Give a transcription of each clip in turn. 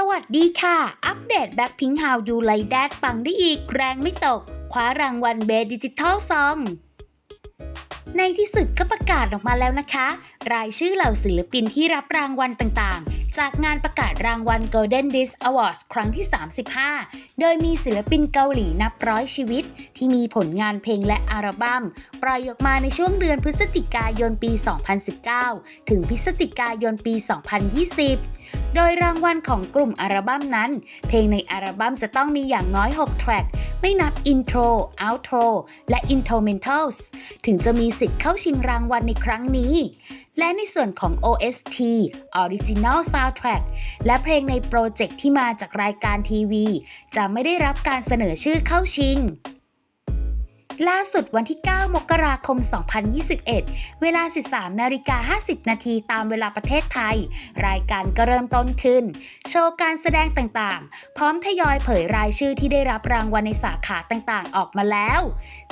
สวัสดีค่ะ อัปเดตแบ็คพิงฮาวยูไลแดดปังได้อีกแรงไม่ตก คว้ารางวัลเบสดิจิทัลซองในที่สุดก็ประกาศออกมาแล้วนะคะ รายชื่อเหล่าศิลปินที่รับรางวัลต่างๆ จากงานประกาศรางวัล Golden Disc Awards ครั้งที่ 35 โดยมีศิลปินเกาหลีนับร้อยชีวิต ที่มีผลงานเพลงและอัลบั้มปล่อยออกมาในช่วงเดือนพฤศจิกายนปี 2019 ถึงพฤศจิกายนปี 2020 โดยรางวัลของกลุ่มอัลบั้มนั้น เพลงในอัลบั้มจะต้องมีอย่างน้อย 6 แทร็กไม่นับอินโทรอัลโทรและอินโทรเมนทัลส์ถึงจะมีสิทธิ์เข้าชิงรางวัลในครั้งนี้ และในส่วนของ OST Original Soundtrack และเพลงในโปรเจกต์ที่มาจากรายการทีวี จะไม่ได้รับการเสนอชื่อเข้าชิง ล่าสุดวันที่ 9 มกราคม 2021 เวลา 13นาฬิกา50 นาทีตามเวลาประเทศไทย รายการก็เริ่มต้นขึ้น โชว์การแสดงต่างๆ พร้อมทยอยเผยรายชื่อที่ได้รับรางวัลในสาขาต่างๆ ออกมาแล้ว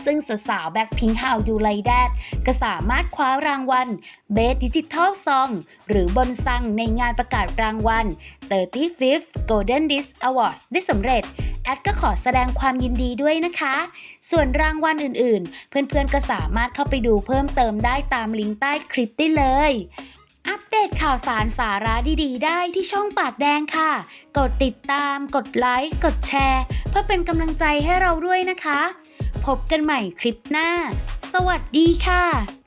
ซึ่งสาวแบ็คพิงค์ฮาวยูไลแดดก็สามารถคว้ารางวัลเบสดิจิทัลซองหรือบนซังในงานประกาศรางวัล 35th Golden Disc Awards ได้สำเร็จ แอดก็ขอแสดงความยินดีด้วยนะคะ ส่วนรางวัลอื่นๆ เพื่อนๆก็สามารถเข้าไปดูเพิ่มเติมได้ตามลิงก์ใต้คลิปได้เลย อัปเดตข่าวสารสาระดีๆ ได้ที่ช่องปากแดงค่ะ กดติดตาม กดไลค์ กดแชร์ เพื่อเป็นกำลังใจให้เราด้วยนะคะ พบกันใหม่คลิปหน้า สวัสดีค่ะ